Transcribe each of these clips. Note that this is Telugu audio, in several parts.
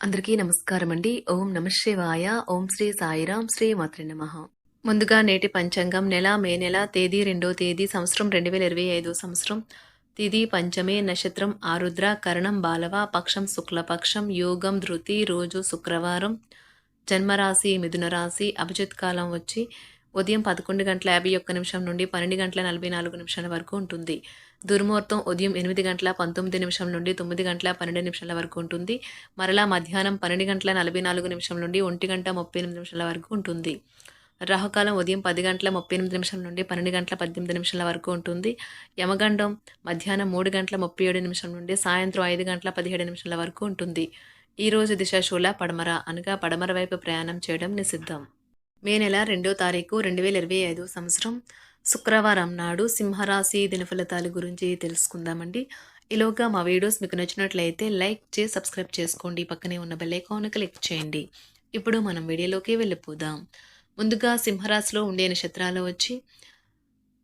అందరికీ నమస్కారం అండి ఓం నమశివాయ ఓం శ్రీ సాయిరాం. శ్రీ మాత్రి నమ. ముందుగా నేటి పంచాంగం నెల మే నెల తేదీ రెండో తేదీ సంవత్సరం రెండు వేల ఇరవై ఐదో సంవత్సరం. తిది పంచమే నక్షత్రం ఆరుద్ర కరణం బాలవ పక్షం శుక్లపక్షం యోగం ధృతి రోజు శుక్రవారం జన్మరాశి మిథున రాశి అభిజిత్ కాలం వచ్చి ఉదయం పదకొండు గంటల యాభై ఒక్క నిమిషం నుండి పన్నెండు గంటల నలభై నాలుగు నిమిషాల వరకు ఉంటుంది. దుర్ముహూర్తం ఉదయం ఎనిమిది గంటల పంతొమ్మిది నిమిషం నుండి తొమ్మిది గంటల పన్నెండు నిమిషాల వరకు ఉంటుంది. మరలా మధ్యాహ్నం పన్నెండు గంటల నలభై నాలుగు నిమిషం నుండి ఒంటి గంట ముప్పై ఎనిమిది నిమిషాల వరకు ఉంటుంది. రాహుకాలం ఉదయం పది గంటల ముప్పై ఎనిమిది నిమిషం నుండి పన్నెండు గంటల పద్దెనిమిది నిమిషాల వరకు ఉంటుంది. యమగండం మధ్యాహ్నం మూడు గంటల ముప్పై ఏడు నిమిషం నుండి సాయంత్రం ఐదు గంటల పదిహేడు నిమిషాల వరకు ఉంటుంది. ఈరోజు దిశాశూల పడమర అనగా పడమర వైపు ప్రయాణం చేయడం నిషిద్ధం. మే నెల రెండో తారీఖు రెండు వేల ఇరవై ఐదు సంవత్సరం. శుక్రవారం నాడు సింహరాశి దినఫలితాల గురించి తెలుసుకుందామండి. ఈలోగా మా వీడియోస్ మీకు నచ్చినట్లయితే లైక్ చేసి సబ్స్క్రైబ్ చేసుకోండి. పక్కనే ఉన్న బెల్లైకాన్ క్లిక్ చేయండి. ఇప్పుడు మనం వీడియోలోకి వెళ్ళిపోదాం. ముందుగా సింహరాశిలో ఉండే నక్షత్రాలు వచ్చి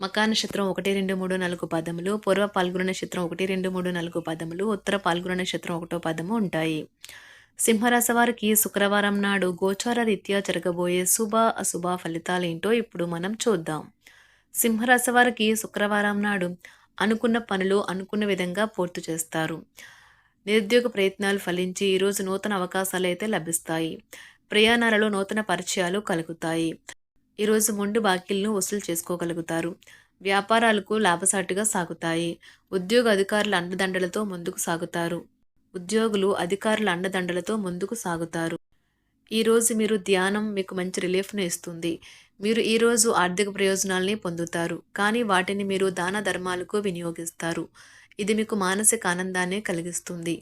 మకా నక్షత్రం ఒకటి రెండు మూడు నాలుగు పదములు పూర్వ పాల్గొన నక్షత్రం ఒకటి రెండు మూడు నాలుగు పదములు ఉత్తర పాల్గొన నక్షత్రం ఒకటో పదము ఉంటాయి. సింహరాశి వారికి శుక్రవారం నాడు గోచార రీత్యా జరగబోయే శుభ అశుభ ఫలితాలేంటో ఇప్పుడు మనం చూద్దాం. సింహరాశి వారికి శుక్రవారం నాడు అనుకున్న పనులు అనుకున్న విధంగా పూర్తి చేస్తారు. నిరుద్యోగ ప్రయత్నాలు ఫలించి ఈరోజు నూతన అవకాశాలు అయితే లభిస్తాయి. ప్రయాణాలలో నూతన పరిచయాలు కలుగుతాయి. ఈరోజు మొండు బాకీలను వసూలు చేసుకోగలుగుతారు. వ్యాపారాలకు లాభసాటిగా సాగుతాయి. ఉద్యోగ అధికారుల అండదండలతో ముందుకు సాగుతారు. ఉద్యోగులు అధికారుల అండదండలతో ముందుకు సాగుతారు. ఈరోజు మీరు ధ్యానం మీకు మంచి రిలీఫ్ను ఇస్తుంది. మీరు ఈరోజు ఆర్థిక ప్రయోజనాల్ని పొందుతారు కానీ వాటిని మీరు దాన ధర్మాలకు వినియోగిస్తారు. ఇది మీకు మానసిక ఆనందాన్ని కలిగిస్తుంది.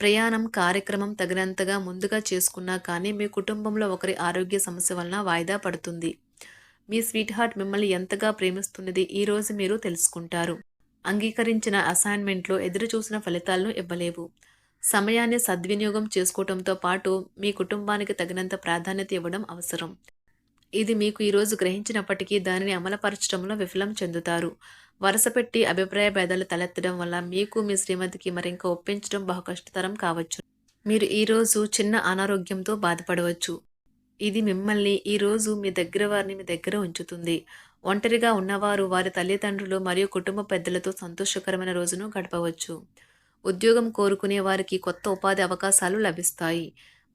ప్రయాణం కార్యక్రమం తగినంతగా ముందుగా చేసుకున్నా కానీ మీ కుటుంబంలో ఒకరి ఆరోగ్య సమస్య వలన వాయిదా పడుతుంది. మీ స్వీట్ హార్ట్ మిమ్మల్ని ఎంతగా ప్రేమిస్తున్నది ఈరోజు మీరు తెలుసుకుంటారు. అంగీకరించిన అసైన్మెంట్లో ఎదురుచూసిన ఫలితాలను ఇవ్వలేవు. సమయాన్ని సద్వినియోగం చేసుకోవడంతో పాటు మీ కుటుంబానికి తగినంత ప్రాధాన్యత ఇవ్వడం అవసరం. ఇది మీకు ఈరోజు గ్రహించినప్పటికీ దానిని అమలుపరచడంలో విఫలం చెందుతారు. వరుసపెట్టి అభిప్రాయ భేదాలు తలెత్తడం వల్ల మీకు మీ శ్రీమతికి మరింక ఒప్పించడం బహు కష్టతరం కావచ్చు. మీరు ఈరోజు చిన్న అనారోగ్యంతో బాధపడవచ్చు. ఇది మిమ్మల్ని ఈరోజు మీ దగ్గర వారిని మీ దగ్గర ఉంచుతుంది. ఒంటరిగా ఉన్నవారు వారి తల్లిదండ్రులు మరియు కుటుంబ పెద్దలతో సంతోషకరమైన రోజును గడపవచ్చు. ఉద్యోగం కోరుకునే వారికి కొత్త ఉపాధి అవకాశాలు లభిస్తాయి.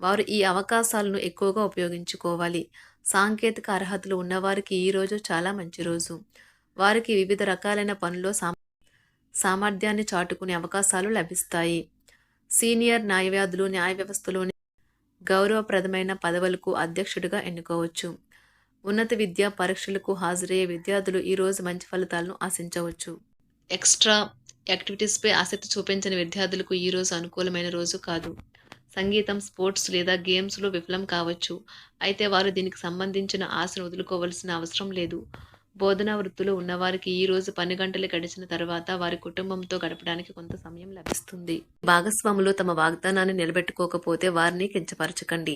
వారు ఈ అవకాశాలను ఎక్కువగా ఉపయోగించుకోవాలి. సాంకేతిక అర్హతలు ఉన్నవారికి ఈరోజు చాలా మంచి రోజు. వారికి వివిధ రకాలైన పనుల్లో సామర్థ్యాన్ని చాటుకునే అవకాశాలు లభిస్తాయి. సీనియర్ న్యాయవాదులు న్యాయ వ్యవస్థలోని గౌరవప్రదమైన పదవులకు అధ్యక్షుడిగా ఎన్నుకోవచ్చు. ఉన్నత విద్యా పరీక్షలకు హాజరయ్యే విద్యార్థులు ఈరోజు మంచి ఫలితాలను ఆశించవచ్చు. ఎక్స్ట్రా యాక్టివిటీస్పై ఆసక్తి చూపించని విద్యార్థులకు ఈరోజు అనుకూలమైన రోజు కాదు. సంగీతం స్పోర్ట్స్ లేదా గేమ్స్లో విఫలం కావచ్చు. అయితే వారు దీనికి సంబంధించిన ఆశను వదులుకోవలసిన అవసరం లేదు. బోధనా వృత్తిలో ఉన్నవారికి ఈ రోజు పని గంటలు గడిచిన తర్వాత వారి కుటుంబంతో గడపడానికి కొంత సమయం లభిస్తుంది. భాగస్వాములు తమ వాగ్దానాన్ని నిలబెట్టుకోకపోతే వారిని కించపరచకండి.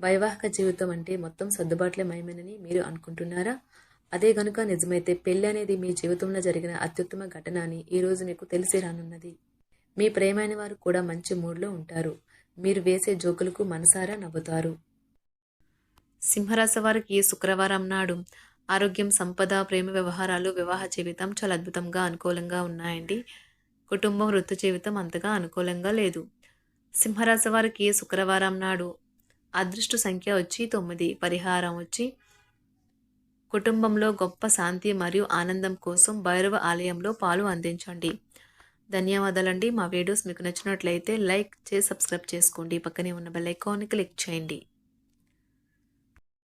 వైవాహిక జీవితం అంటే మొత్తం సర్దుబాట్లే మయమేనని మీరు అనుకుంటున్నారా? అదే గనుక నిజమైతే పెళ్ళి అనేది మీ జీవితంలో జరిగిన అత్యుత్తమ ఘటన అని ఈరోజు మీకు తెలిసి రానున్నది. మీ ప్రేమైన వారు కూడా మంచి మూడ్లో ఉంటారు. మీరు వేసే జోకులకు మనసారా నవ్వుతారు. సింహరాశి వారికి శుక్రవారం నాడు ఆరోగ్యం సంపద ప్రేమ వ్యవహారాలు వివాహ జీవితం చాలా అద్భుతంగా అనుకూలంగా ఉన్నాయండి. కుటుంబం వృత్తి జీవితం అంతగా అనుకూలంగా లేదు. సింహరాశి వారికి శుక్రవారం నాడు అదృష్ట సంఖ్య వచ్చి తొమ్మిది పరిహారం వచ్చి కుటుంబంలో గొప్ప శాంతి మరియు ఆనందం కోసం భైరవ ఆలయంలో పాలు అందించండి. ధన్యవాదాలండి. మా వీడియోస్ మీకు నచ్చినట్లయితే లైక్ చేసి సబ్స్క్రైబ్ చేసుకోండి. పక్కనే ఉన్న బెల్ ఐకాన్ని క్లిక్ చేయండి.